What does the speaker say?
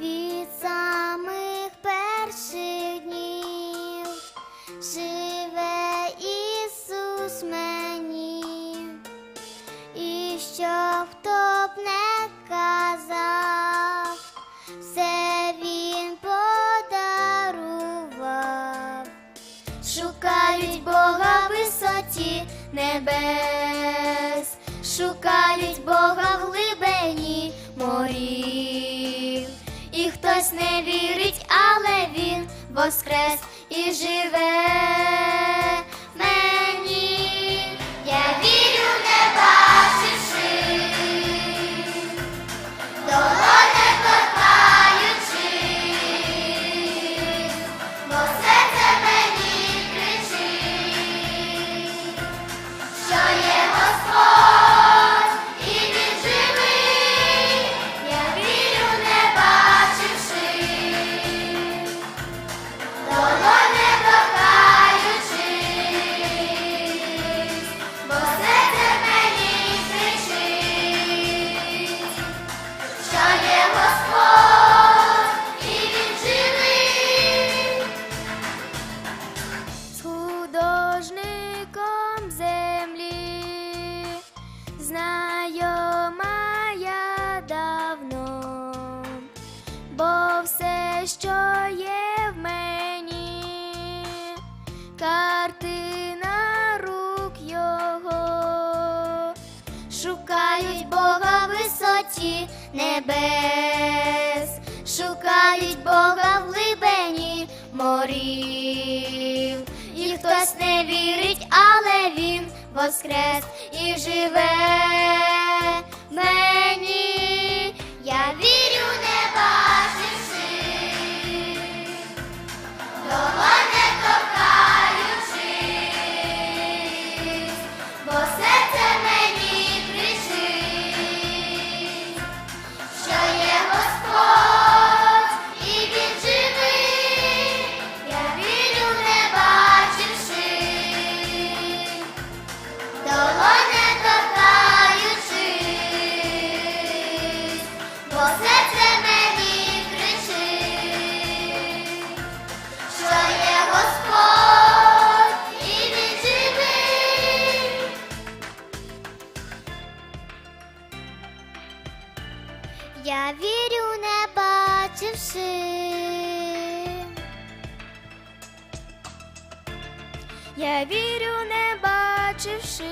Від самих перших днів живе Ісус мені, і що хто б не казав, все Шукають Бога в висоті небес, шукають Бога в глибині морів. І хтось не вірить, але він воскрес і живе картина рук його, шукають Бога в висоті небес, шукають Бога в глибині морів. І хтось не вірить, але він воскрес і живе бо серце мені кричить, що є Господь і він живий. Я вірю, не бачивши. Я вірю, не бачивши.